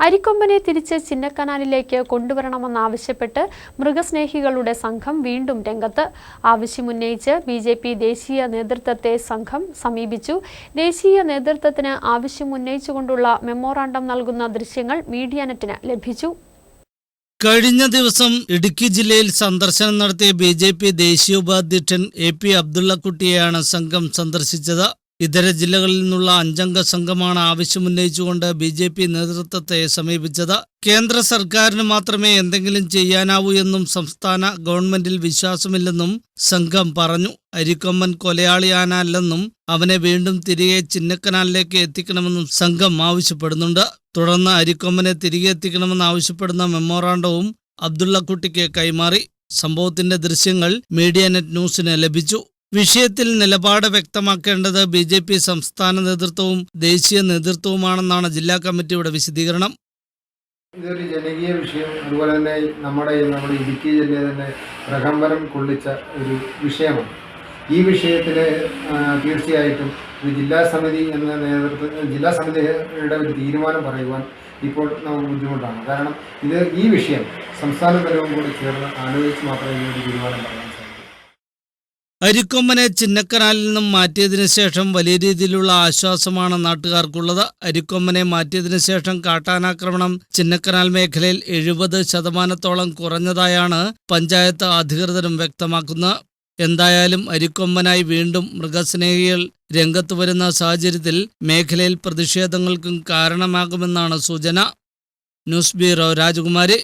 അരിക്കൊമ്പനെ തിരിച്ച് ചിന്നക്കനാലിലേക്ക് കൊണ്ടുവരണമെന്നാവശ്യപ്പെട്ട് മൃഗസ്നേഹികളുടെ സംഘം വീണ്ടും രംഗത്ത്. ആവശ്യമുന്നയിച്ച് ബി ജെ പി ദേശീയ നേതൃത്വത്തെ സംഘം സമീപിച്ചു. ദേശീയ നേതൃത്വത്തിന് ആവശ്യമുന്നയിച്ചുകൊണ്ടുള്ള മെമ്മോറാണ്ടം നൽകുന്ന ദൃശ്യങ്ങൾ മീഡിയാനെറ്റിന് ലഭിച്ചു. കഴിഞ്ഞ ദിവസം ഇടുക്കി ജില്ലയിൽ സന്ദർശനം നടത്തിയ ബി ജെ പി ദേശീയ ഉപാധ്യക്ഷൻ എ പി അബ്ദുള്ളക്കുട്ടിയെയാണ് സംഘം സന്ദർശിച്ചത്. ഇതര ജില്ലകളിൽ നിന്നുള്ള അഞ്ചംഗ സംഘമാണ് ആവശ്യമുന്നയിച്ചുകൊണ്ട് ബി ജെ പി നേതൃത്വത്തെ സമീപിച്ചത്. കേന്ദ്ര സർക്കാരിന് മാത്രമേ എന്തെങ്കിലും ചെയ്യാനാവൂ എന്നും സംസ്ഥാന ഗവൺമെന്റിൽ വിശ്വാസമില്ലെന്നും സംഘം പറഞ്ഞു. അരിക്കൊമ്പൻ കൊലയാളിയാനല്ലെന്നും അവനെ വീണ്ടും തിരികെ ചിന്നക്കനാലിലേക്ക് എത്തിക്കണമെന്നും സംഘം ആവശ്യപ്പെടുന്നുണ്ട്. തുടർന്ന് അരിക്കൊമ്പനെ തിരികെ എത്തിക്കണമെന്ന് ആവശ്യപ്പെടുന്ന മെമ്മോറാണ്ടവും അബ്ദുള്ളക്കുട്ടിക്ക് കൈമാറി. സംഭവത്തിന്റെ ദൃശ്യങ്ങൾ മീഡിയ നെറ്റ് ന്യൂസിന് ലഭിച്ചു. വിഷയത്തിൽ നിലപാട് വ്യക്തമാക്കേണ്ടത് ബി ജെ പി സംസ്ഥാന നേതൃത്വവും ദേശീയ നേതൃത്വവുമാണെന്നാണ് ജില്ലാ കമ്മിറ്റിയുടെ വിശദീകരണം. ഇതൊരു ജനകീയ വിഷയം. അതുപോലെ തന്നെ നമ്മുടെ നമ്മുടെ ഇടുക്കി ജില്ലയെ തന്നെ പ്രകമ്പനം കൊള്ളിച്ച ഒരു വിഷയമാണ്. ഈ വിഷയത്തിൽ തീർച്ചയായിട്ടും ഒരു ജില്ലാ സമിതി എന്ന നേതൃത്വ ജില്ലാ സമിതിയുടെ ഒരു തീരുമാനം പറയുവാൻ ഇപ്പോൾ നമുക്ക് ബുദ്ധിമുട്ടാണ്. കാരണം ഇത് ഈ വിഷയം സംസ്ഥാന തലവും കൂടി ചേർന്ന് ആലോചിച്ച് മാത്രമേ ഇതിനൊരു തീരുമാനം പറയാൻ സാധിക്കൂ. അരിക്കൊമ്പനെ ചിന്നക്കനാലിൽ നിന്നും മാറ്റിയതിനു ശേഷം വലിയ രീതിയിലുള്ള ആശ്വാസമാണ് നാട്ടുകാർക്കുള്ളത്. അരിക്കൊമ്പനെ മാറ്റിയതിനു ശേഷം കാട്ടാനാക്രമണം ചിന്നക്കനാൽ മേഖലയിൽ എഴുപത് ശതമാനത്തോളം കുറഞ്ഞതായാണ് പഞ്ചായത്ത് അധികൃതരും വ്യക്തമാക്കുന്നത്. എന്തായാലും അരിക്കൊമ്പനായി വീണ്ടും മൃഗസ്നേഹികൾ രംഗത്ത് വരുന്ന സാഹചര്യത്തിൽ മേഖലയിൽ പ്രതിഷേധങ്ങൾക്കും കാരണമാകുമെന്നാണ് സൂചന. ന്യൂസ് ബ്യൂറോ രാജകുമാരി.